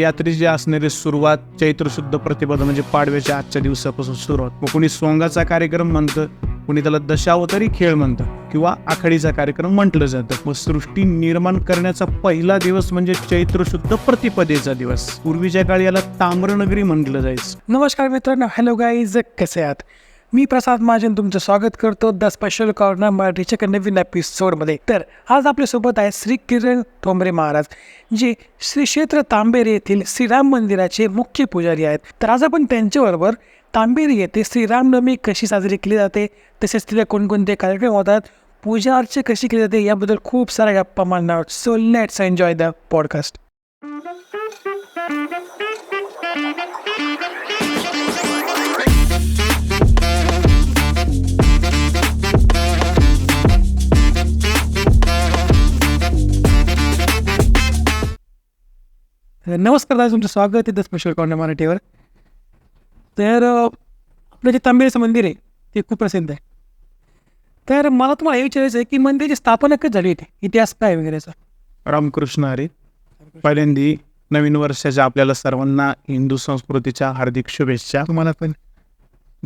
यात्रेची असणारी सुरुवात चैत्र शुद्ध प्रतिपदा म्हणजे पाडव्याच्या आजच्या दिवसापासून सुरुवात मग कोणी सोंगाचा कार्यक्रम म्हणतं कोणी त्याला दशावतारी खेळ म्हणतं किंवा आखाडीचा कार्यक्रम म्हटलं जातं. मग सृष्टी निर्माण करण्याचा पहिला दिवस म्हणजे चैत्र शुद्ध प्रतिपदेचा दिवस. पूर्वीच्या काळी याला ताम्रनगरी म्हटलं जायचं. नमस्कार मित्रांनो हॅलो गाईज कसे आहात? मी प्रसाद महाजन तुमचं स्वागत करतो द स्पेशल कॉर्नर मराठीच्या नवीन एपिसोडमध्ये तर आज आपल्यासोबत आहे श्री किरण ठोंबरे महाराज जे श्री क्षेत्र तांबेरे येथील श्रीराम मंदिराचे मुख्य पुजारी आहेत. तर आज आपण त्यांच्याबरोबर तांबेरे येथे श्रीरामनवमी कशी साजरी केली जाते तसेच तिथे कोणकोणते कार्यक्रम होतात पूजा अर्चा कशी केली जाते याबद्दल खूप साऱ्या गप्पा मारणार so let's enjoy the podcast नमस्कार दादा तुमचं स्वागत आहे द स्पेशल कॉर्नर मराठीवर. तर आपलं जे तांबेचं मंदिर आहे ते खूप प्रसिद्ध आहे. तर मला तुम्हाला हे विचारायचं आहे की मंदिराची स्थापना कधी झाली होती इतिहास काय वगैरे? रामकृष्ण हरी. पहिल्यांदी नवीन वर्षाच्या आपल्याला सर्वांना हिंदू संस्कृतीच्या हार्दिक शुभेच्छा. तुम्हाला पण.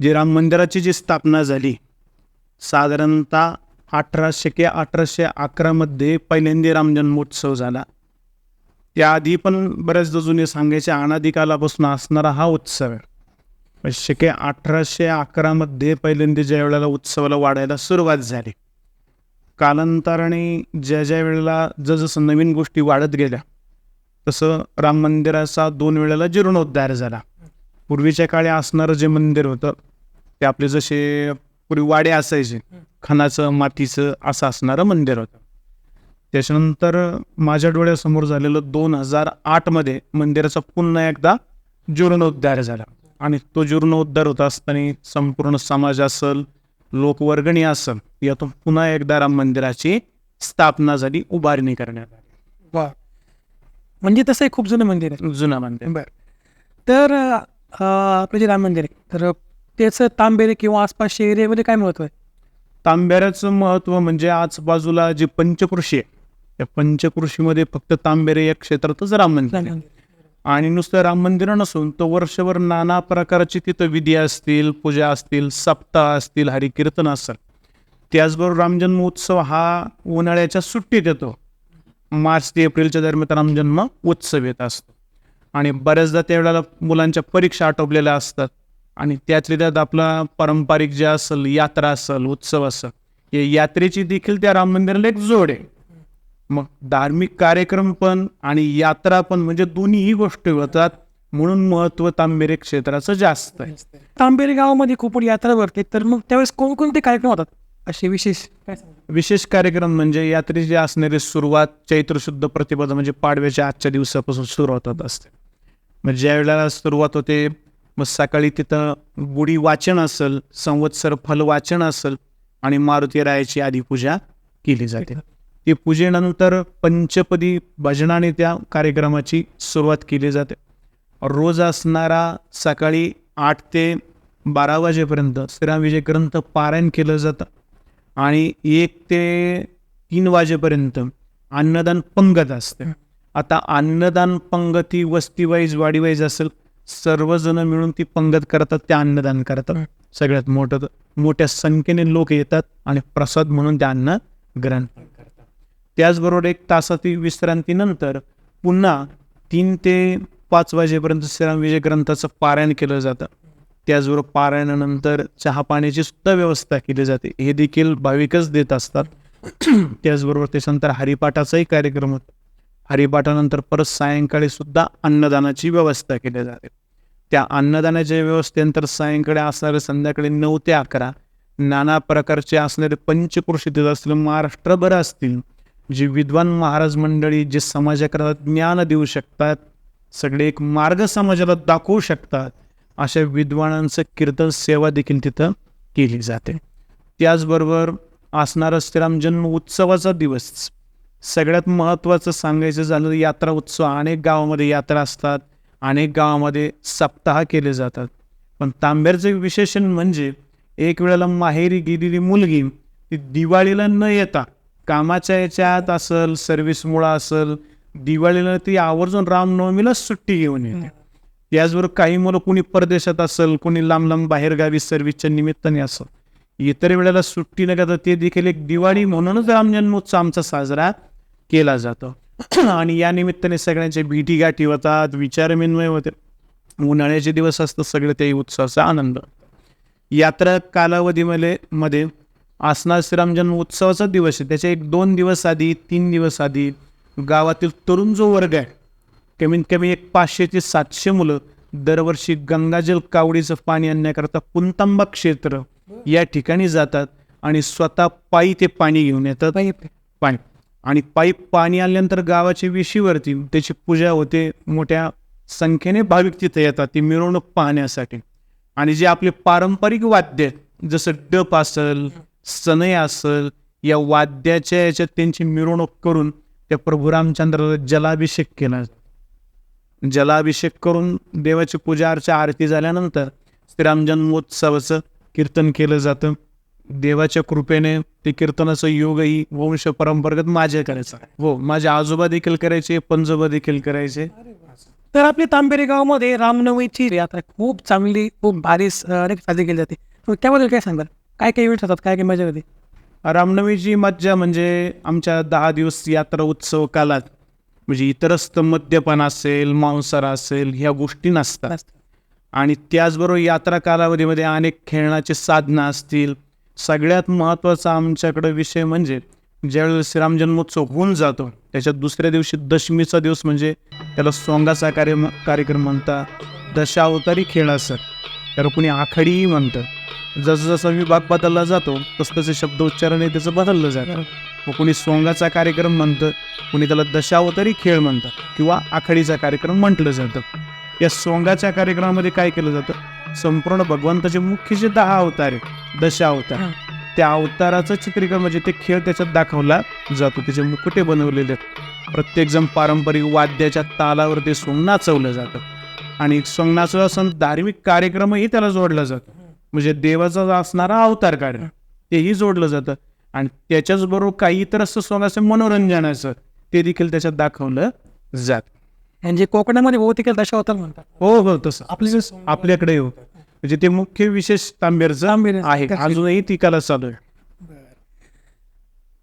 जी राम मंदिराची जी स्थापना झाली साधारणतः अठराशे के अठराशे अकरामध्ये पहिल्यांदा राम जन्मोत्सव झाला. त्याआधी पण बऱ्याचदा जुने सांगायचे अनादिकालापासून असणारा हा उत्सव आहे. म्हणजे शके अठराशे अकरामध्ये पहिल्यांदा ज्या वेळेला उत्सवाला वाढायला सुरुवात झाली कालांतराने ज्या ज्या वेळेला जसं नवीन गोष्टी वाढत गेल्या तसं राम मंदिराचा दोन वेळेला जीर्णोद्धार झाला. पूर्वीच्या काळी असणारं जे मंदिर होतं ते आपले जसे पूर्वी वाडे असायचे खणाचं मातीचं असं असणारं मंदिर होतं. त्याच्यानंतर माझ्या डोळ्यासमोर झालेलं दोन हजार आठमध्ये मंदिराचा पुन्हा एकदा जीर्णोद्धार झाला. आणि तो जीर्णोद्धार होत असताना संपूर्ण समाज असल लोकवर्गणी असल यातून पुन्हा एकदा राम मंदिराची स्थापना झाली उभारणी करण्यात आली. वा. म्हणजे तसं एक खूप जुनं मंदिर आहे. जुना मंदिर. बरं. तर आपलं जे राम मंदिर आहे तर त्याचं तांबेरे किंवा आसपासच्या एरियामध्ये काय महत्त्व आहे? तांब्याचं महत्त्व म्हणजे आजबाजूला जी पंचकृषी आहे त्या पंचकृषीमध्ये फक्त तांबेरे या क्षेत्रातच राम मंदिर आहे. आणि नुसतं राम मंदिर नसून तर वर्षभर नाना प्रकारची तिथं विधी असतील पूजा असतील सप्ताह असतील हरिकीर्तन असेल त्याचबरोबर रामजन्म उत्सव हा उन्हाळ्याच्या सुट्टीत येतो. मार्च ते एप्रिलच्या दरम्यान रामजन्म उत्सव येत असतो. आणि बऱ्याचदा त्यावेळेला मुलांच्या परीक्षा आटोपलेल्या असतात. आणि त्यातल्या त्यात आपला पारंपरिक जे असेल यात्रा असेल उत्सव असेल या यात्रेची देखील त्या राम मंदिराला एक जोड आहे. मग धार्मिक कार्यक्रम पण आणि यात्रा पण म्हणजे दोन्हीही गोष्टी होतात. म्हणून महत्त्व तांबेरे क्षेत्राचं जास्त आहे. तांबेरे गावामध्ये खूप यात्रा भरते तर मग त्यावेळेस कोणकोणते कार्यक्रम होतात? असे विशेष? विशेष कार्यक्रम म्हणजे यात्रेची असणारी सुरुवात चैत्र शुद्ध प्रतिपदा म्हणजे पाडव्याच्या आजच्या दिवसापासून सुरुवात होत असते. मग ज्या वेळेला सुरुवात होते मग सकाळी तिथं गुढी वाचन असेल संवत्सर फल वाचन असेल आणि मारुती रायाची आधी पूजा केली जाते. ते पूजेनंतर पंचपदी भजनाने त्या कार्यक्रमाची सुरुवात केली जाते. रोज असणारा सकाळी आठ ते बारा वाजेपर्यंत श्रीरामविजय ग्रंथ पारायण केलं जातं आणि एक ते तीन वाजेपर्यंत अन्नदान पंगत असते. आता अन्नदान पंगती वस्ती वाईज वाडी वाईज असेल सर्वजण मिळून ती पंगत करतात त्या अन्नदान करतात. सगळ्यात मोठं तर मोठ्या संख्येने लोक येतात आणि प्रसाद म्हणून ते अन्न ग्रहण करतात. त्याचबरोबर एक तासातील विश्रांतीनंतर पुन्हा तीन ते पाच वाजेपर्यंत श्रीराम विजय ग्रंथाचं पारायण केलं जातं. त्याचबरोबर पारायणानंतर चहा पाण्याची सुद्धा व्यवस्था केली जाते. हे देखील भाविकच देत असतात. त्याचबरोबर त्याच्यानंतर हरिपाठाचाही कार्यक्रम होतो. हरिपाठानंतर परत सायंकाळी सुद्धा अन्नदानाची व्यवस्था केली जाते. त्या अन्नदानाच्या व्यवस्थेनंतर सायंकाळी असणारे संध्याकाळी नऊ ते अकरा नाना प्रकारचे असणारे पंचकृषी तिथं असतील महाराष्ट्रभर असतील जी विद्वान महाराज मंडळी जे समाजाकरता ज्ञान देऊ शकतात सगळे एक मार्ग समाजाला दाखवू शकतात अशा विद्वानांचं कीर्तन सेवा देखील तिथं केली जाते. त्याचबरोबर असणारा श्रीराम जन्म उत्सवाचा दिवस. सगळ्यात महत्त्वाचं सांगायचं झालं यात्रा उत्सव अनेक गावामध्ये यात्रा असतात अनेक गावामध्ये सप्ताह केले जातात. पण तांब्याचं विशेषण म्हणजे एक वेळेला माहेरी गेलेली मुलगी ती दिवाळीला न येता कामाच्या याच्यात असल सर्व्हिसमुळं असल दिवाळीला ती आवर्जून रामनवमीला सुट्टी घेऊन येते. याचबरोबर काही मुलं कोणी परदेशात असेल कोणी लांब लांब बाहेरगावी सर्व्हिसच्या निमित्ताने असेल. इतर वेळेला सुट्टी न करता ते देखील एक दिवाळी म्हणूनच रामजन्मोत्सव आमचा साजरा केला जातो. आणि या निमित्ताने सगळ्यांच्या भेटी गाठी होतात विचारविनिमय होते. उन्हाळ्याचे दिवस असतात सगळे ते उत्सवाचा आनंद. यात्रा कालावधीमध्ये मध्ये असणार श्रीरामजन्म उत्सवाचा दिवस आहे. त्याच्या एक दोन दिवस आधी तीन दिवस आधी गावातील तरुण जो वर्ग आहे कमीत कमी एक पाचशे ते सातशे मुलं दरवर्षी गंगाजल कावडीचं पाणी आणण्याकरता पुंतांबा क्षेत्र या ठिकाणी जातात आणि स्वतः पायी ते पाणी घेऊन येतात. पाणी आणि पाईप पाणी आल्यानंतर गावाच्या विशीवरती त्याची पूजा होते. मोठ्या संख्येने भाविक तिथे येतात. ती मिरवणूक पाहण्यासाठी. आणि जे आपले पारंपरिक वाद्य आहेत, जसं डप असल सनई असल या वाद्याच्या याच्यात त्यांची मिरवणूक करून त्या प्रभू रामचंद्राला जलाभिषेक केला. जलाभिषेक करून देवाची पूजा अर्चा आरती झाल्यानंतर श्रीराम जन्मोत्सवाचं कीर्तन केलं जातं. देवाच्या कृपेने ते कीर्तनाचं योगही वंश परंपरागत माझ्या करायचा. हो माझे आजोबा देखील करायचे पंजोबा देखील करायचे. तर आपल्या तांबेरे गावामध्ये रामनवमीची यात्रा खूप चांगली खूप भारी साजरी केली जाते. त्याबद्दल काय सांगाल? काय काय इव्हेंट होतात काय काय मजा होते रामनवमीची मज्जा म्हणजे आमच्या दहा दिवस यात्रा उत्सव कालात. म्हणजे इतरस्त मद्यपान असेल मांसाहार असेल ह्या गोष्टी नसतात. आणि त्याचबरोबर यात्रा कालावधीमध्ये अनेक खेळण्याचे साधनं असतील. सगळ्यात महत्त्वाचा आमच्याकडे विषय म्हणजे ज्यावेळेस श्रीराम जन्मोत्सव होऊन जातो त्याच्या दुसऱ्या दिवशी दशमीचा दिवस म्हणजे त्याला सोंगाचा कार्य कार्यक्रम म्हणतात. दशावतारी खेळ असत त्याला कुणी आखाडीही म्हणतं. जसं जसा विभाग बदलला जातो तसं तसे शब्द उच्चारण आहे त्याचं बदललं जातं. मग कुणी सोंगाचा कार्यक्रम म्हणतं कुणी त्याला दशावतारी खेळ म्हणतात किंवा आखाडीचा कार्यक्रम म्हटलं जातं. या सोंगाच्या कार्यक्रमामध्ये काय केलं जातं? संपूर्ण भगवंताचे मुख्य जे दहा अवतार आहे दशा अवतार हा. त्या अवताराचं चित्रीकरण म्हणजे ते खेळ त्याच्यात दाखवला जातो त्याचे मुकुटे बनवलेले आहेत. प्रत्येकजण पारंपरिक वाद्याच्या तालावर ते सोंग नाचवलं जातं. आणि सोंग नाचवलं असं धार्मिक कार्यक्रमही त्याला जोडला जातो. म्हणजे देवाचा असणारा अवतार कार्य तेही जोडलं जातं. आणि त्याच्याच बरोबर काही इतर असं असं मनोरंजनाचं ते देखील त्याच्यात दाखवलं जातं. म्हणजे कोकणामध्ये बहुतेक दशावतार म्हणतात. हो हो तसं. आपली आपल्याकडे येऊ. म्हणजे ते मुख्य विशेष तांबेरचं तांबेर आहे. अजूनही ती कला चालू आहे.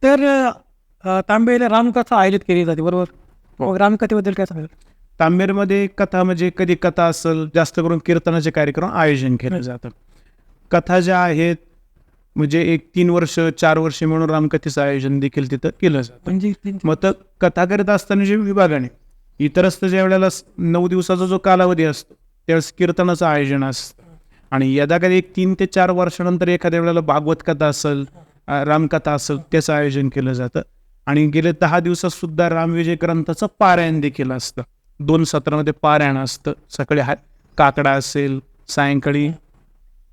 तर तांबेला रामकथा आयोजित केली जाते बरोबर? हो. रामकथेबद्दल काय सांगाल? तांबेरमध्ये कथा म्हणजे कधी कथा असेल जास्त करून कीर्तनाचे कार्यक्रम आयोजन केलं जातं कथा ज्या आहेत म्हणजे एक तीन वर्ष चार वर्ष मिळून रामकथेचं आयोजन देखील तिथं केलं जातं. म्हणजे मग तर कथा करत असताना जे विभागाने इतर असतं ज्या वेळेला नऊ दिवसाचा जो कालावधी असतो त्यावेळेस कीर्तनाचं आयोजन असतं. आणि यदा कधी एक तीन ते चार वर्षानंतर एखाद्या वेळेला भागवत कथा असेल रामकथा असेल त्याचं आयोजन केलं जातं. आणि गेले दहा दिवसात सुद्धा रामविजय ग्रंथाचं पारायण देखील असतं. दोन सत्रामध्ये पारायण असतं. सकाळी हा काकडा असेल सायंकाळी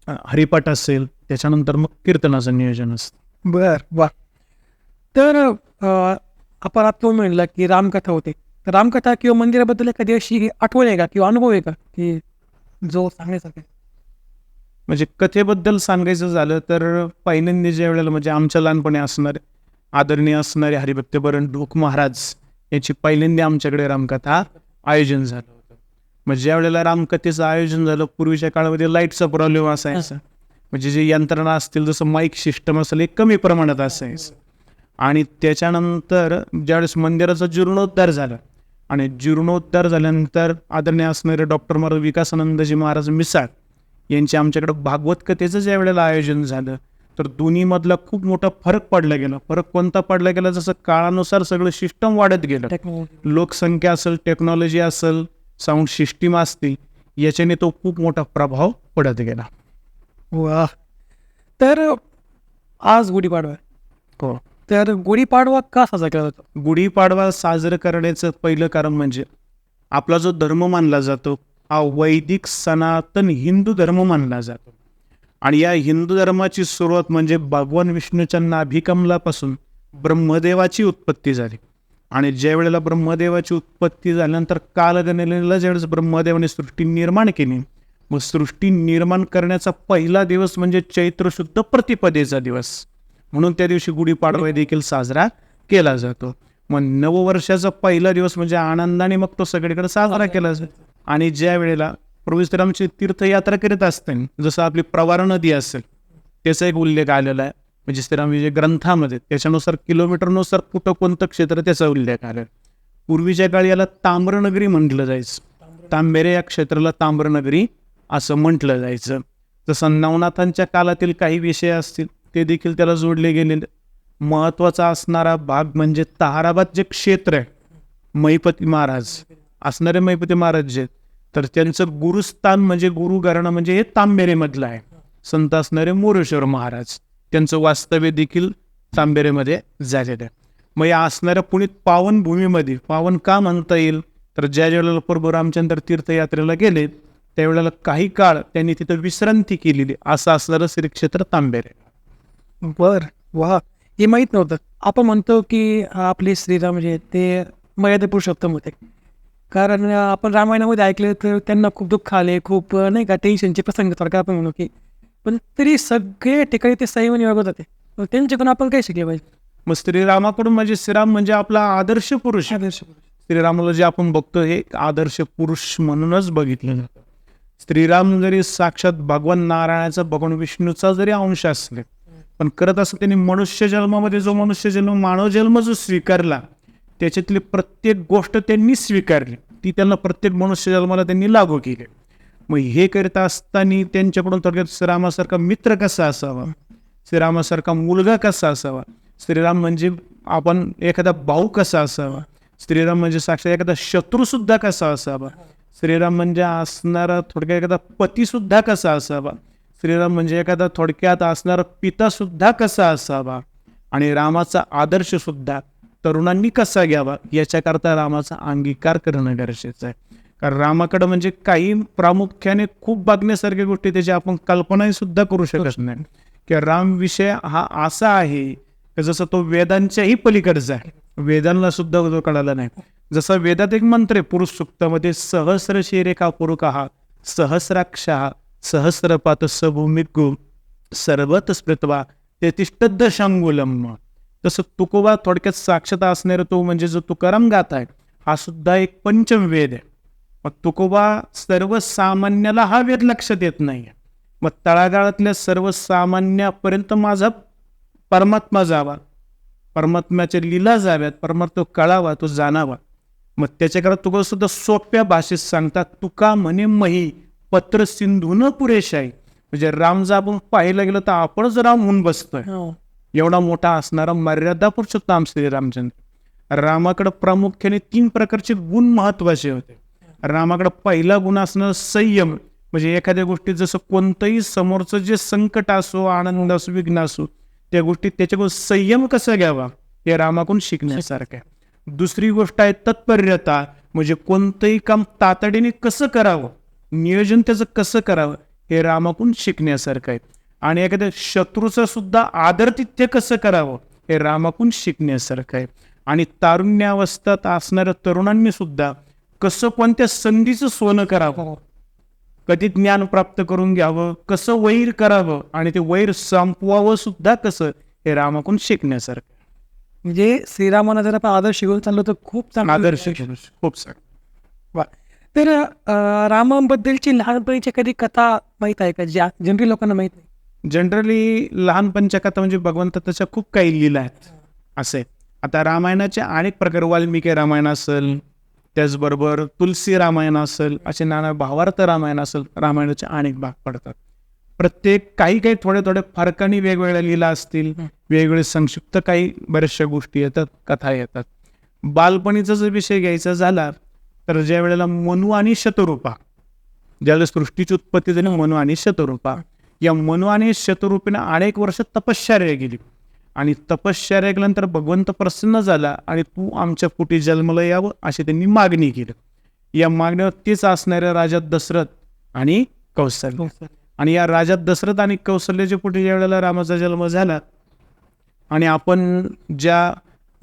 हरिपाठ असेल त्याच्यानंतर मग कीर्तनाचं नियोजन असतं. बर वा. तर आपण आता म्हणला की रामकथा होते. तर रामकथा किंवा मंदिराबद्दल एखादी अशी आठवण आहे का किंवा अनुभव आहे का की जो सांगण्यासारखा? म्हणजे कथेबद्दल सांगायचं झालं तर पहिल्यांदा ज्या वेळेला म्हणजे आमच्या लहानपणी असणारे आदरणीय असणारे हरिभक्तबरण ढोक महाराज याची पहिल्यांदा आमच्याकडे रामकथा आयोजन झालं. मग ज्या वेळेला रामकथेचं आयोजन झालं पूर्वीच्या काळामध्ये लाईटचा प्रॉब्लेम असायचा. म्हणजे जे यंत्रणा असतील जसं माईक सिस्टम असेल हे कमी प्रमाणात असायचं. आणि त्याच्यानंतर ज्यावेळेस मंदिराचा जीर्णोद्धार झाला आणि जीर्णोद्धार झाल्यानंतर आदरणीय असणारे डॉक्टर महाराज विकासानंदजी महाराज मिसाळ यांचे आमच्याकडे भागवत कथेचं ज्या वेळेला आयोजन झालं तर दोन्हीमधला खूप मोठा फरक पडला गेला. फरक कोणता पडला गेला? जसं काळानुसार सगळं सिस्टम वाढत गेलं. लोकसंख्या असेल टेक्नॉलॉजी असेल साऊंड सिस्टीम असतील याच्याने तो खूप मोठा प्रभाव पडत गेला. वा तर आज गुढीपाडवा. हो. तर गुढीपाडवा का साजरा केला जातो? गुढीपाडवा साजरं करण्याचं पहिलं कारण म्हणजे आपला जो धर्म मानला जातो हा वैदिक सनातन हिंदू धर्म मानला जातो. आणि या हिंदू धर्माची सुरुवात म्हणजे भगवान विष्णूच्या नाभिकमलापासून ब्रह्मदेवाची उत्पत्ती झाली. आणि ज्या वेळेला ब्रह्मदेवाची उत्पत्ती झाल्यानंतर कालगणनेला ज्यावेळेस ब्रह्मदेवाने सृष्टी निर्माण केली मग सृष्टी निर्माण करण्याचा पहिला दिवस म्हणजे चैत्र शुद्ध प्रतिपदेचा दिवस. म्हणून त्या दिवशी गुढीपाडवा देखील साजरा केला जातो. मग नववर्षाचा पहिला दिवस म्हणजे आनंदाने मग तो सगळीकडे साजरा केला जातो. आणि ज्या वेळेला प्रभू तीर्थयात्रा करीत असताना जसं आपली प्रवार नदी असेल त्याचा एक उल्लेख आलेला आहे. म्हणजे श्रीराम जे म्हणजे ग्रंथामध्ये त्याच्यानुसार किलोमीटरनुसार कुठं कोणतं क्षेत्र त्याचा उल्लेख आलेला पूर्वीच्या काळी याला ताम्रनगरी म्हटलं जायचं. तांबेरे या क्षेत्राला ताम्रनगरी असं म्हटलं जायचं. जसं नवनाथांच्या काळातील काही विषय असतील ते देखील त्याला जोडले गेलेले. महत्त्वाचा असणारा भाग म्हणजे ताराबाद जे क्षेत्र आहे महिपती महाराज असणारे महिपती महाराज जे आहेत, तर त्यांचं गुरुस्थान म्हणजे गुरुघराणं म्हणजे हे तांबेरेमधलं आहे. संत असणारे मोरेश्वर महाराज. त्यांचं वास्तव्य देखील तांबेरेमध्ये झालेलं आहे. मग या असणाऱ्या पुणित पावनभूमीमध्ये पावन का म्हणता येईल? तर ज्या ज्यावेळेला प्रभू रामचंद्र तीर्थयात्रेला गेले त्यावेळेला काही काळ त्यांनी तिथं विश्रांती केलेली असं असणारं श्री क्षेत्र तांबेरे. बर वा हे माहीत नव्हतं. आपण म्हणतो की आपले श्रीराम जे ते मर्यादा पुरुषोत्तम होते. कारण आपण रामायणामध्ये ऐकलं तर त्यांना खूप दुःख आले खूप नाही का टेन्शनचे प्रसंग थोडक्यात आपण म्हणू की पण तरी सगळे ठिकाणी ते संयमाने वागत होते. मग त्यांच्याकडून आपण काय शिकले पाहिजे? मग श्रीरामाकडून म्हणजे श्रीराम म्हणजे आपला आदर्श पुरुष. आदर्श श्रीरामाला जे आपण बघतो हे एक आदर्श पुरुष म्हणूनच बघितलं जातं. श्रीराम जरी साक्षात भगवान नारायणाचा भगवान विष्णूचा जरी अंश असले पण करत असं त्यांनी मनुष्य जन्मामध्ये जो मनुष्य जन्म मानव जन्म जो स्वीकारला त्याच्यातली प्रत्येक गोष्ट त्यांनी स्वीकारली. ती त्यांना प्रत्येक मनुष्य जन्माला त्यांनी लागू केली. मग हे करीत असताना त्यांच्याकडून थोडक्यात श्रीरामासारखा मित्र कसा असावा? श्रीरामासारखा मुलगा कसा असावा? श्रीराम म्हणजे आपण एखादा भाऊ कसा असावा? श्रीराम म्हणजे साक्षात एखादा शत्रूसुद्धा कसा असावा? श्रीराम म्हणजे असणारा थोडक्यात एखादा पतीसुद्धा कसा असावा? श्रीराम म्हणजे एखादा थोडक्यात असणारा पितासुद्धा कसा असावा? आणि रामाचा आदर्शसुद्धा तरुणांनी कसा घ्यावा? याच्याकरता रामाचा अंगीकार करणं गरजेचं आहे. कारण रामाकडं म्हणजे काही प्रामुख्याने खूप बघण्यासारख्या गोष्टी त्याची आपण कल्पनाही सुद्धा करू शकत नाही. की राम विषय हा असा आहे की जसं तो वेदांच्याही पलीकडचा आहे. वेदांना सुद्धा तो कळाला नाही. जसं वेदात एक मंत्र आहे पुरुष सुक्तामध्ये सहस्र शिरेखा पुरुका सहस्राक्ष सहस्रपात सभूमिगु सर्वत स्मृतवा. ते तिष्टद्ध शंगुलम. तसं तुकोबा थोडक्यात साक्षता असणारा तो म्हणजे जो तुकाराम गात आहे हा सुद्धा एक पंचम वेद आहे. मग तुकोबा सर्वसामान्याला हा वेद लक्षात येत नाही. मग तळागाळातल्या सर्वसामान्यापर्यंत माझा परमात्मा जावा. परमात्म्याच्या लीला जाव्यात परमात्मा कळावा तो जाणावा. मग त्याच्याकडे तुका सुद्धा सोप्या भाषेत सांगतात तुका म्हणे मही पत्र सिंधून पुरेश आहे म्हणजे राम जर आपण पाहायला गेलं तर आपणच राम होऊन बसतोय. हो. एवढा मोठा असणारा मर्यादा पुरुषोत्तम श्री रामचंद्र रामाकडे प्रामुख्याने तीन प्रकारचे गुण महत्त्वाचे होते. रामाकडं पहिला गुण असणं संयम. म्हणजे एखाद्या गोष्टीत जसं कोणतंही समोरचं जे संकट असो आनंद असो विघ्न असो त्या गोष्टीत त्याच्याकडून संयम कसा घ्यावा? हे रामाकडून शिकण्यासारखं आहे. दुसरी गोष्ट आहे तत्पर्यता म्हणजे कोणतंही काम तातडीने कसं करावं? नियोजन त्याचं कसं करावं? हे रामाकडून शिकण्यासारखं आहे. आणि एखाद्या शत्रूचं सुद्धा आदरतिथ्य कसं करावं? हे रामाकडून शिकण्यासारखं आहे. आणि तारुण्यावस्थेत असणाऱ्या तरुणांनी सुद्धा कसं कोणत्या संधीचं सोनं करावं? कधी ज्ञान प्राप्त करून घ्यावं? कसं वैर करावं? आणि ते वैर संपवावं सुद्धा कसं? हे रामाकडून शिकण्यासारखं. म्हणजे श्रीरामानं जर आपण आदर्श शिकवून चाललो तर खूप चांगला आदर्श खूप सारं वा. तर रामाबद्दलची लहानपणीची कधी कथा माहीत आहे का? ज्या जनरली लोकांना माहीत जनरली लहानपणच्या कथा म्हणजे भगवंताच्या खूप काही लीला आहेत. असे. आता रामायणाचे अनेक प्रकार वाल्मिकी रामायण असेल त्याचबरोबर तुलसी रामायण असेल असे नाना भावार्थ रामायण असेल रामायणाचे अनेक भाग पडतात. प्रत्येक काही काही थोडे थोडे फरकाने वेगवेगळ्या लीला असतील वेगवेगळे संक्षिप्त काही बऱ्याचशा गोष्टी येतात कथा येतात. बालपणीचा जर विषय घ्यायचा झाला तर ज्या वेळेला मनु आणि शतरूपा ज्यावेळेस सृष्टीची उत्पत्ती झाली मनु आणि शतरूपा या मनु आणि शतरूपीनं अनेक वर्ष तपश्चर्या गेली आणि तपश्चर्या केल्यानंतर भगवंत प्रसन्न झाला आणि तू आमच्या पोटी जन्मला यावं अशी त्यांनी मागणी केली. या मागणीवर तेच असणाऱ्या राजा दशरथ आणि कौशल्य आणि या राजा दशरथ आणि कौशल्याच्या पोटी ज्या वेळेला रामाचा जन्म झाला आणि आपण ज्या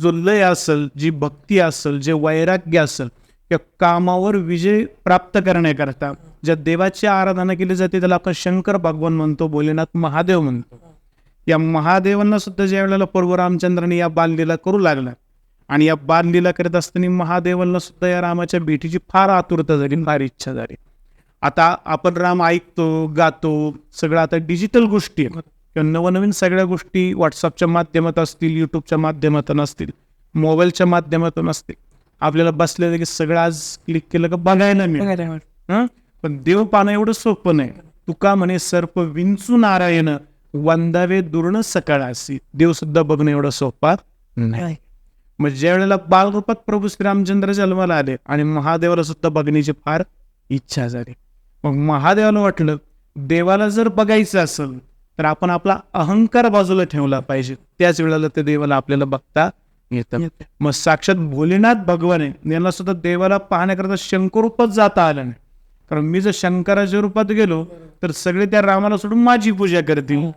जो लय असेल जी भक्ती असेल जे वैराग्य असेल या कामावर विजय प्राप्त करण्याकरता ज्या देवाची आराधना केली जाते त्याला आपण शंकर भगवान म्हणतो भोलेनाथ महादेव म्हणतो. या महादेवांना सुद्धा ज्या वेळेला प्रभू रामचंद्राने या बाललीला करू लागला आणि या बाललीला करत असताना महादेवांना सुद्धा या रामाच्या भेटीची फार आतुरता झाली फार इच्छा झाली. आता आपण राम ऐकतो गातो सगळं आता डिजिटल गोष्टी किंवा नवनवीन सगळ्या गोष्टी व्हॉट्सअपच्या माध्यमात असतील युट्यूबच्या माध्यमातून असतील मोबाईलच्या माध्यमातून असतील. आपल्याला बसल्या की सगळं आज क्लिक केलं का बघायला मिळेल? पण देव पाहणं एवढं सोपं नाही. तुका म्हणे सर्प विंचू नारायण वंदावे दुर्ण सकाळासी. देव सुद्धा बघणं एवढं सोपा नाही. मग ज्या वेळेला बालरूपात प्रभू श्रीरामचंद्र जन्माला आले आणि महादेवाला सुद्धा बघण्याची फार इच्छा झाली. मग महादेवाला वाटलं देवाला जर बघायचं असेल तर आपण आपला अहंकार बाजूला ठेवला पाहिजे. त्याच वेळेला ते देवाला आपल्याला बघता येतं. मग साक्षात भोलेनाथ भगवान आहे. यांना सुद्धा देवाला पाहण्याकरता शंकर रूपात जाता आलं नाही. कारण मी जर शंकराच्या रूपात गेलो तर सगळे त्या रामाला सोडून माझी पूजा करतील.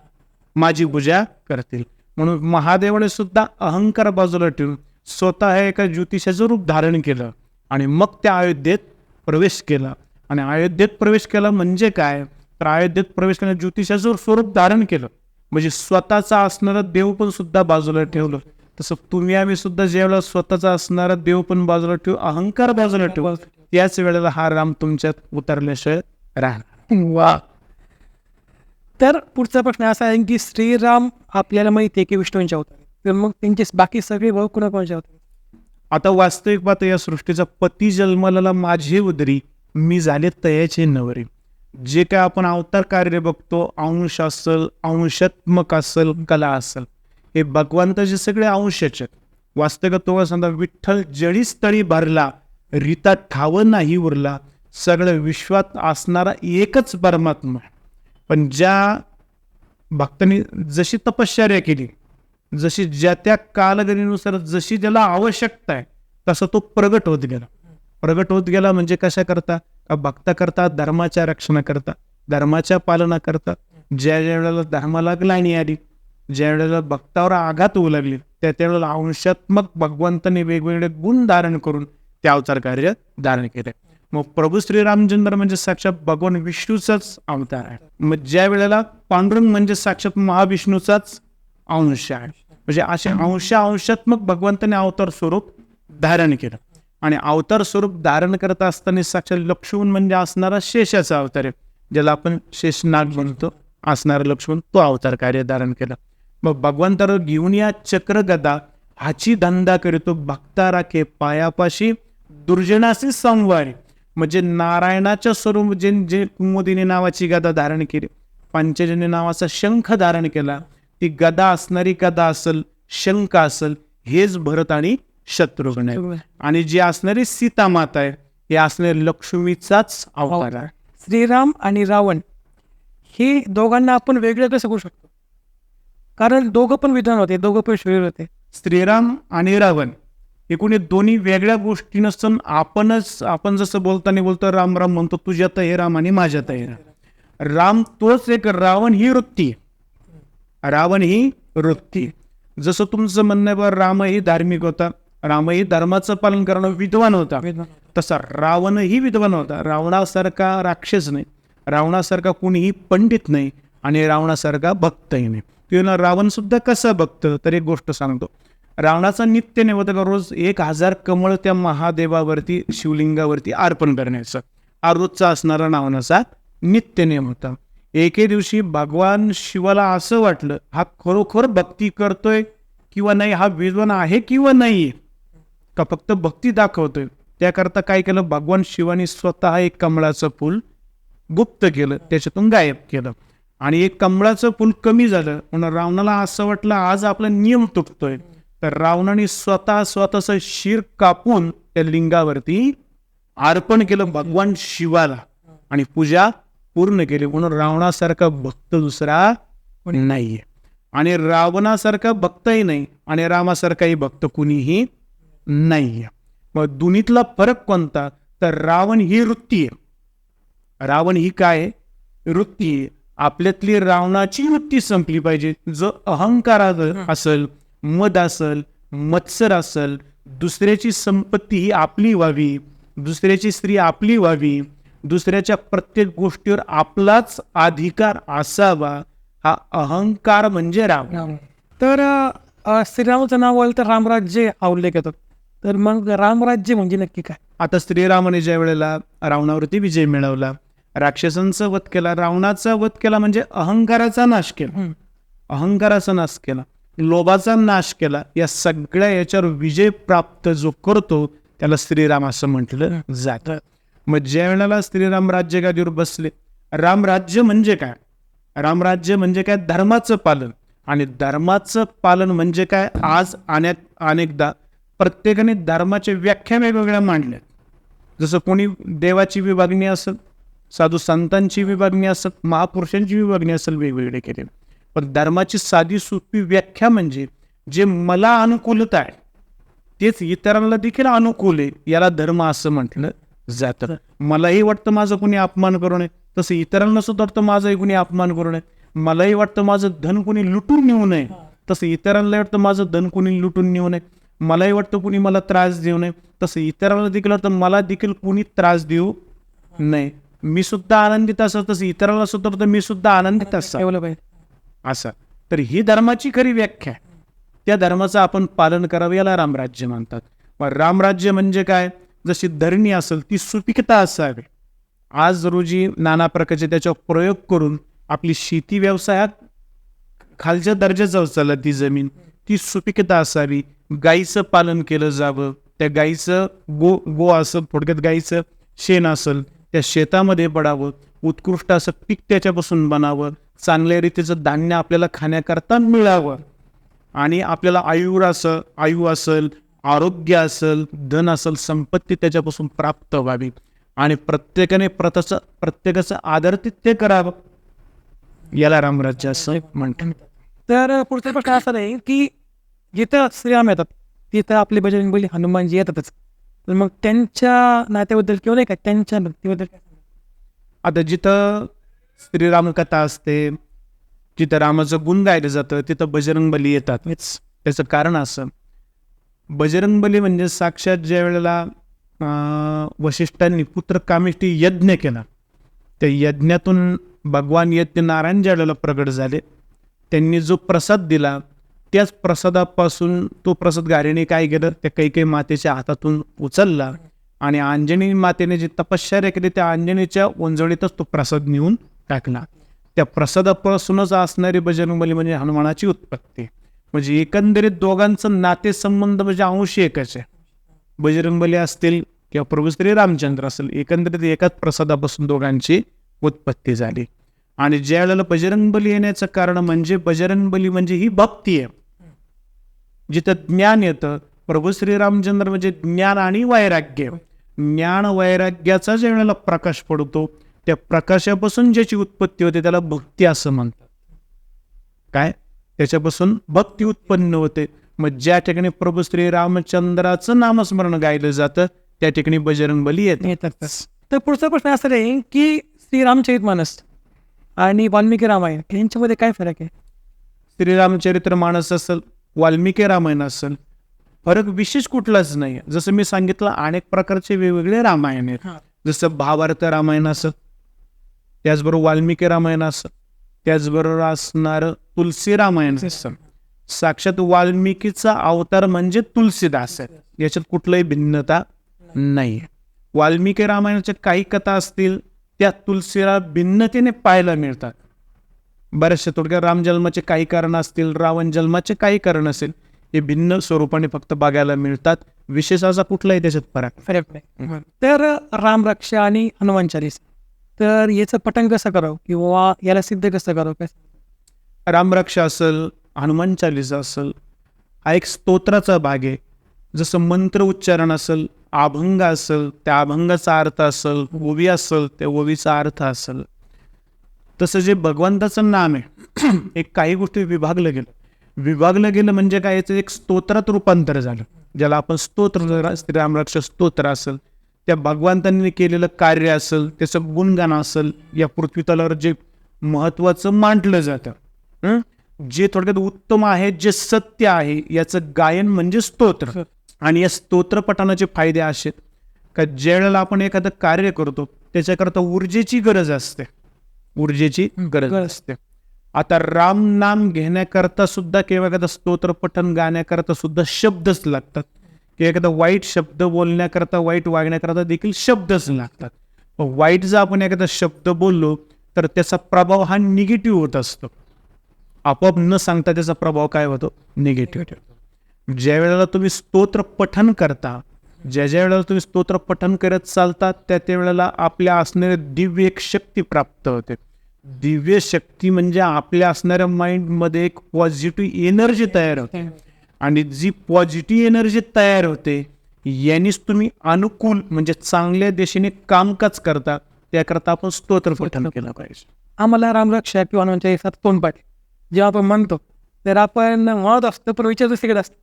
माझी पूजा करतील. म्हणून महादेवाने सुद्धा अहंकार बाजूला ठेवून स्वतः एका ज्योतिषाचं रूप धारण केलं आणि मग त्या अयोध्येत प्रवेश केला. आणि अयोध्येत प्रवेश केला म्हणजे काय? तर अयोध्येत प्रवेश केला ज्योतिषाचं स्वरूप धारण केलं. म्हणजे स्वतःचा असणारा देव पण सुद्धा बाजूला ठेवलं. तसं तुम्ही आम्ही सुद्धा ज्यावेळेला स्वतःचा असणारा देव पण बाजूला ठेवू अहंकार बाजूला ठेवू. त्याच वेळेला हा राम तुमच्यात उतरल्याशिवाय राहणार वा. तर पुढचा प्रश्न असा आहे की श्रीराम आपल्याला माहिती आहे की विष्णूंच्या आहेत. तर मग त्यांचे बाकी सगळे भाऊ कुणा कोणाचे अवतार? आहेत? आता वास्तविक पाहता या सृष्टीचा पती जन्माला माझे उदरी मी झाले तयाचे नवरे. जे काय आपण अवतार कार्य बघतो अंश असल अंशात्मक असल कला असल. हे भगवंताचे सगळे अंशच आहेत तो सांगा विठ्ठल जळी स्थळी भरला रीता ठाव नाही उरला सगळं विश्वात असणारा एकच परमात्मा. पण ज्या भक्तांनी जशी तपश्चर्या केली जशी ज्या त्या कालगणीनुसार जशी ज्याला आवश्यकता आहे तसं तो प्रगट होत गेला. प्रगट होत गेला म्हणजे कशा करता? का भक्ता करता धर्माच्या रक्षणा करता धर्माच्या पालना करता. ज्या ज्या वेळेला धर्माला ग्लानी आली ज्या वेळेला भक्तावर आघात होऊ लागले त्या त्यावेळेला अंशात्मक भगवंताने वेगवेगळे गुण धारण करून ते अवतार कार्य धारण केले. मग प्रभू श्रीरामचंद्र म्हणजे साक्षात भगवान विष्णूचाच अवतार आहे. मग ज्या वेळेला पांडुरंग म्हणजे साक्षात महाविष्णूचाच अंश आहे. म्हणजे असे अंश अंशात्मक भगवंताने अवतार स्वरूप धारण केलं. आणि अवतार स्वरूप धारण करत असताना साक्षात लक्ष्मण म्हणजे असणारा शेषाचा अवतार आहे. ज्याला आपण शेषनाग म्हणतो. असणारा लक्ष्मण तो अवतार कार्य धारण केलं. मग भगवंतावर घेऊन या चक्र गदा हाची धंदा करतो भक्ता राखे पायापाशी दुर्जनाशी संवारी. म्हणजे नारायणाच्या स्वरूप जे जे कुमुदिनी नावाची गदा धारण केली पंचजनी नावाचा शंख धारण केला ती गदा असणारी गदा असल शंख असल हेच भरत आणि शत्रुघ्न आहे. आणि जी असणारी सीता माता आहे हे असणारी लक्ष्मीचाच अवतार आहे. श्रीराम आणि रावण हे दोघांना आपण वेगळं कसं करू शकतो. कारण दोघं पण विधान होते दोघं पण शरीर होते. श्रीराम आणि रावण हे कोणी दोन्ही वेगळ्या गोष्टी नसून आपणच आपण जसं बोलताना बोलतो राम राम म्हणतो तुझ्यात हे राम आणि माझ्यात हे राम. राम तोच एक रावण ही वृत्ती. रावण ही वृत्ती. जसं तुमचं म्हणणं आहे बा रामही धार्मिक होता. रामही धर्माचं पालन करणं विद्वान होता. तसा रावणही विद्वान होता. रावणासारखा राक्षस नाही. रावणासारखा कोणीही पंडित नाही आणि रावणासारखा भक्तही नाही. किंवा रावण सुद्धा कसं बघतं? तर एक गोष्ट सांगतो. रावणाचा नित्य नैवेद्य रोज एक हजार कमळ त्या महादेवावरती शिवलिंगावरती अर्पण करण्याचा. हा रोजचा असणारा रावणाचा नित्य नियम होता. एके दिवशी भगवान शिवाला असं वाटलं हा खरोखर भक्ती करतोय किंवा नाही? हा विद्वान आहे किंवा नाही का फक्त भक्ती दाखवतोय? त्याकरता काय केलं? भगवान शिवानी स्वतः एक कमळाचं फूल गुप्त केलं त्याच्यातून गायब केलं. आणि एक कमळाचं फूल कमी झालं. म्हणून रावणाला असं वाटलं आज आपला नियम तुटतोय. तर रावणाने स्वतः स्वतःचं शिर कापून त्या लिंगावरती अर्पण केलं भगवान शिवाला. आणि पूजा पूर्ण केली. म्हणून रावणासारखा भक्त दुसरा नाहीये. आणि रावणासारखा भक्तही नाही आणि रामासारखाही भक्त कुणीही नाहीये. मग दोन्हीतला फरक कोणता? तर रावण ही वृत्ती आहे रावण ही काय? वृत्ती आहे आपल्यातली रावणाची वृत्ती संपली पाहिजे. जो अहंकार असल मद असल मत्सर असल दुसऱ्याची संपत्ती ही आपली व्हावी दुसऱ्याची स्त्री आपली व्हावी दुसऱ्याच्या प्रत्येक गोष्टीवर आपलाच अधिकार असावा हा अहंकार म्हणजे रावण तर श्रीरामाचं नाव आलं तर रामराज्य हा उल्लेख येतो तर मग रामराज्य म्हणजे नक्की काय? आता श्रीरामाने ज्या वेळेला रावणावरती विजय मिळवला राक्षसांचा वध केला रावणाचा वध केला म्हणजे अहंकाराचा नाश केला. अहंकाराचा नाश केला लोभाचा नाश केला या सगळ्या याच्यावर विजय प्राप्त जो करतो त्याला श्रीराम असं म्हटलं जातं. मग ज्या वेळेला श्रीराम राज्य गादीवर बसले रामराज्य म्हणजे काय? रामराज्य म्हणजे काय? धर्माचं पालन. आणि धर्माचं पालन म्हणजे काय? आज अनेक अनेकदा प्रत्येकाने धर्माच्या व्याख्या वेगवेगळ्या मांडल्यात. जसं कोणी देवाची विभागणी असेल साधू संतांची विभागणी असेल महापुरुषांची विभागणी असेल वेगवेगळे केले पण धर्माची साधी सोपी व्याख्या म्हणजे जे मला अनुकूलता आहे तेच इतरांना देखील अनुकूल आहे याला धर्म असं म्हटलं जातं. मलाही वाटतं माझं कुणी अपमान करू नये तसं इतरांना सुद्धा वाटतं माझंही कुणी अपमान करू नये. मलाही वाटतं माझं धन कुणी लुटून नेऊ नये तसं इतरांना वाटतं माझं धन कुणी लुटून नेऊ नये. मलाही वाटतं कुणी मला त्रास देऊ नये तसं इतरांना देखील वाटतं मला देखील कुणी त्रास देऊ नये. मी सुद्धा आनंदित असं तसं इतरांना सुद्धा वाटतं मी सुद्धा आनंदित असा. असं. तर ही धर्माची खरी व्याख्या. आहे त्या धर्माचं आपण पालन करावं याला रामराज्य म्हणतात मग रामराज्य म्हणजे काय? जशी धरणी असेल ती सुपिकता असावी. आज रोजी नाना प्रकारचे त्याच्यावर प्रयोग करून आपली शेती व्यवसायात खालच्या दर्जाचं चाललं ती जमीन ती सुपिकता असावी. गाईचं पालन केलं जावं. त्या गाईचं गो गो असेल थोडक्यात गाईचं शेण असेल त्या शेतामध्ये पडावं उत्कृष्ट असं पीक त्याच्यापासून बनावं चांगल्या रीतीचं धान्य आपल्याला खाण्याकरता मिळावं. आणि आपल्याला आयुर असं आयु असेल आरोग्य असेल धन असेल संपत्ती त्याच्यापासून प्राप्त व्हावी. आणि प्रत्येकाने प्रथाचं प्रत्येकाचं आदरतित्य करावं. याला रामराज्य असं म्हणतात. तर पुढचा प्रश्न असा आहे की जिथं श्रीराम येतात तिथं आपले बजरंगबली हनुमानजी येतातच. तर मग त्यांच्या नात्याबद्दल किंवा नाही का त्यांच्या भक्तीबद्दल काय? आता जिथं श्रीराम कथा असते जिथं रामाचं गुण गायलं जातं तिथं बजरंगबली येतात. त्याचं कारण असं. बजरंगबली म्हणजे साक्षात ज्या वेळेला वशिष्ठांनी पुत्र कामिष्ठी यज्ञ केला. त्या यज्ञातून भगवान यज्ञ नारायण ज्या वेळेला प्रगट झाले त्यांनी जो प्रसाद दिला त्याच प्रसादापासून तो प्रसाद गारीने काय केलं? त्या काही काही मातेच्या हातातून उचलला आणि अंजनी मातेने जी तपश्चर्या केली त्या अंजनीच्या ओंजळीतच तो प्रसाद नेऊन टाकला. त्या प्रसादापासूनच असणारी बजरंगबली म्हणजे हनुमानाची उत्पत्ती. म्हणजे एकंदरीत दोघांचं नातेसंबंध म्हणजे अंशी एकच आहे. बजरंगबली असतील किंवा प्रभू श्री रामचंद्र असेल एकंदरीत एकाच प्रसादापासून दोघांची उत्पत्ती झाली. आणि ज्या वेळेला बजरंगबली येण्याचं कारण म्हणजे बजरंगबली म्हणजे ही भक्ती आहे. जिथं ज्ञान येतं प्रभू श्रीरामचंद्र म्हणजे ज्ञान आणि वैराग्य. ज्ञान वैराग्याचा ज्या वेळेला प्रकाश पडतो त्या प्रकाशापासून ज्याची उत्पत्ती होते त्याला भक्ती असं म्हणतात. काय? त्याच्यापासून भक्ती उत्पन्न होते. मग ज्या ठिकाणी प्रभू श्री रामचंद्राचं नामस्मरण गायलं जातं त्या ठिकाणी बजरंगबली येते येतातच. तर पुढचा प्रश्न असा आहे की श्रीरामचरित मानस आणि वाल्मिकी रामायण यांच्यामध्ये काय फरक आहे? श्रीरामचरित्र मानस असेल वाल्मिकी रामायण असेल फरक विशेष कुठलाच नाही. जसं मी सांगितलं अनेक प्रकारचे वेगवेगळे रामायण आहेत. जसं भावार्थ रामायण असत त्याचबरोबर वाल्मिकी रामायण असत त्याचबरोबर असणारं तुलसी रामायण असतं साक्षात वाल्मिकीचा अवतार म्हणजे तुलसीदास आहे याच्यात कुठलंही भिन्नता नाही. वाल्मिकी रामायणाच्या काही कथा असतील त्या तुलसीला भिन्नतेने पाहायला मिळतात. बऱ्याचशा थोडक्यात राम जन्माचे काही कारण असतील रावण जन्माचे काही कारण असेल हे भिन्न स्वरूपाने फक्त बघायला मिळतात. विशेष असा कुठलाही त्याच्यात फरक फरक नाही. तर राम रक्षा आणि हनुमान चालीस. तर याचं पठण कसं करावं? किंवा याला सिद्ध कसं करावं? काय? रामरक्षा असेल हनुमान चालिसा असेल हा एक स्तोत्राचा भाग आहे. जसं मंत्र उच्चारण असेल अभंग असेल त्या अभंगाचा अर्थ असेल ओवी असेल त्या ओवीचा अर्थ असेल. तसं जे भगवंताचं नाम आहे एक काही गोष्टी विभागलं गेलं. विभागलं गेलं म्हणजे काय? याचं एक स्तोत्रात रूपांतर झालं. ज्याला आपण स्तोत्र श्री रामरक्षा स्तोत्र असेल त्या भगवंतांनी केलेलं कार्य असेल त्याचं गुणगान असेल या पृथ्वी तलावर जे महत्वाचं मांडलं जातं हं? जे थोडक्यात उत्तम आहे जे सत्य आहे याचं गायन म्हणजे स्तोत्र. आणि या स्तोत्र पठणाचे फायदे असे आहेत का ज्या वेळेला आपण एखादं कार्य करतो त्याच्याकरता ऊर्जेची गरज असते. ऊर्जेची गरज. असते. आता राम नाम घेण्याकरता सुद्धा किंवा एखादा स्तोत्र पठण गाण्याकरता सुद्धा शब्दच लागतात. किंवा एखादा वाईट शब्द बोलण्याकरता वाईट वागण्याकरता देखील शब्दच लागतात. वाईट जर आपण एखादा शब्द बोललो तर त्याचा प्रभाव हा निगेटिव्ह होत असतो. आपोआप न सांगता त्याचा प्रभाव काय होतो? निगेटिव्ह ज्या वेळेला तुम्ही स्तोत्र पठन करता ज्या ज्या वेळेला तुम्ही स्तोत्र पठन करत चालतात त्या त्या वेळेला आपल्या असणाऱ्या दिव्य एक शक्ती प्राप्त होते. दिव्य शक्ती म्हणजे आपल्या असणाऱ्या माइंडमध्ये एक पॉझिटिव्ह एनर्जी तयार होते. आणि जी पॉझिटिव्ह एनर्जी तयार होते यांनीच तुम्ही अनुकूल म्हणजे चांगल्या दिशेने कामकाज करता त्याकरता आपण स्तोत्र पठन केलं पाहिजे. आम्हाला रामरक्षा किंवा हनुमानच्या सात तोंडपाठ जेव्हा आपण म्हणतो तर आपण म्हणत असतो पण विचार दुसरीकडे असतो.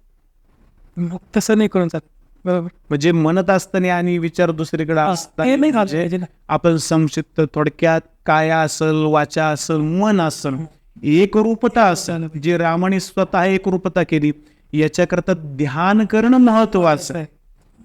मग तसं नाही करून चालत. बरोबर? म्हणजे म्हणत असताना आणि विचार दुसरीकडे हे पाहिजे ना. आपण संक्षिप्त थोडक्यात काय असल वाचा असल मन असल एक रूपता असल जे रामाने स्वतः एक रूपता केली याच्याकरता ध्यान करणं महत्वाचं आहे.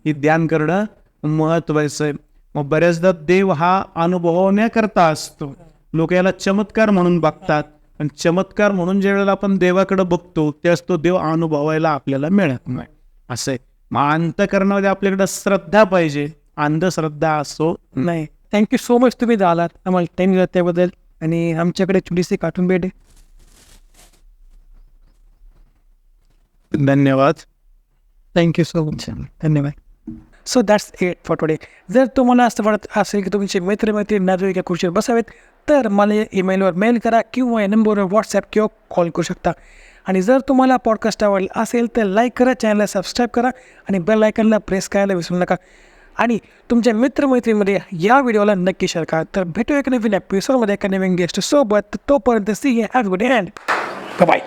हे ध्यान करणं महत्वाचं आहे. मग बऱ्याचदा देव हा अनुभवण्याकरता असतो. लोक याला चमत्कार म्हणून बघतात. पण चमत्कार म्हणून ज्या वेळेला आपण देवाकडे बघतो त्याच तो देव अनुभवायला आपल्याला मिळत नाही. असं आहे. मग अंतकरणामध्ये आपल्याकडं श्रद्धा पाहिजे. अंधश्रद्धा असो नाही. थँक्यू सो मच तुम्ही झालात. आम्हाला टाईम दिला त्याबद्दल. आणि आमच्याकडे छोटीशी कार्टून भेट आहे. धन्यवाद. थँक्यू सो मच धन्यवाद. So that's it for today जर तुम्हाला असं वाटत असेल की तुमचे मित्रमैत्रीण नातेवाईक या खुर्चीवर बसावेत तर मला या ईमेलवर मेल करा किंवा या नंबरवर व्हॉट्सॲप किंवा कॉल करू शकता. आणि जर तुम्हाला पॉडकास्ट आवडला असेल तर लाईक करा चॅनलला सबस्क्राईब करा आणि बेल आयकनला प्रेस करायला विसरू नका. आणि तुमच्या मित्रमैत्रीमध्ये या व्हिडिओला नक्की शेअर करा. तर भेटू एक नवीन एपिसोडमध्ये एका नवीन गेस्ट सोबत. तोपर्यंत see have good hand bye